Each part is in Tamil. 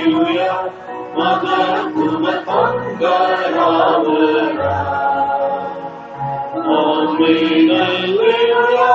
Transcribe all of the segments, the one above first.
நல்லேலூயா மகத்துவ தங்கராவரா ஆமென் அல்லேலூயா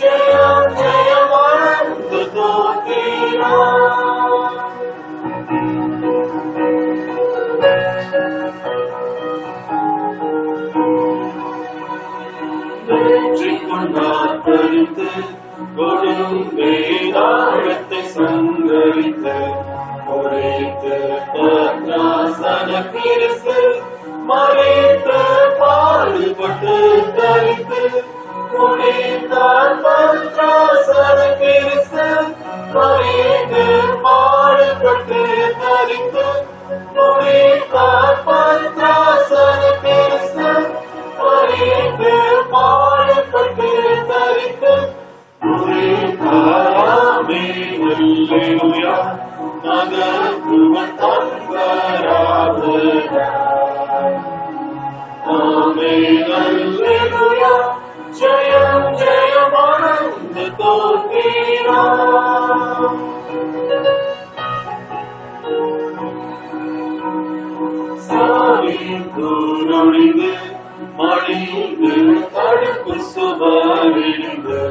ஜெயம் ஜெயம் ஆனந்த தோத்திரா வெற்றி கொண்டார் பறித்து கொடும் வேதாளத்தை சங்கரித்து குறைத்து பத்ராசன கிறிஸ்து மறைத்து பாடுபட்டு தரித்து குடித்தார் பத்ராசன கிறிஸ்து மறைத்து பாடுபட்டு தரித்து குடித்தார் பத்ராசன கிறிஸ்து மறைத்து பாடுபட்டு தரித்து குடித்தாராமே அல்லேலூயா மகத்துவ தங்கராவரா ஆமென் அல்லேலூயா ஜெயம் ஜெயம் ஆனந்த தடுப்பு விழுந்து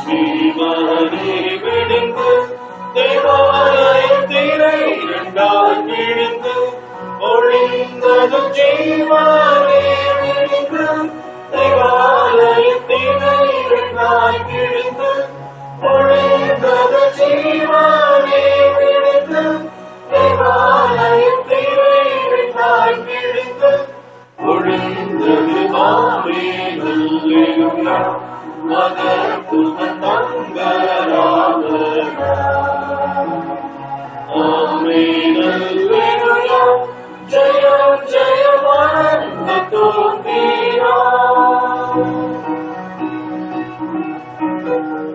ஜீவனே விடுந்து திரை இரண்டாய் கிழிந்து ஒளிந்தது ஜீவனே விழுந்து தேவாலய திரை இரண்டாய் கிழிந்து ஒளிந்தது ஜீவனே விழுந்து தேவாலயத்திலே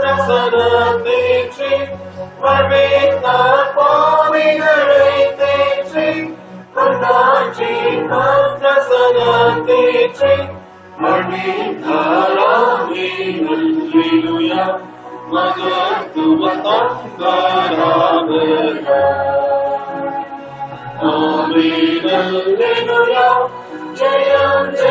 பத்ரசன தேற்றி பழித்த பாவிகளை தேற்றி கொண்டாற்றி பத்ரசன தேற்றி மணிதாராமே அல்லேலூயா மகத்துவ தங்கராவரா ஆமென் அல்லேலூயா ஜெயம் ஜெயம்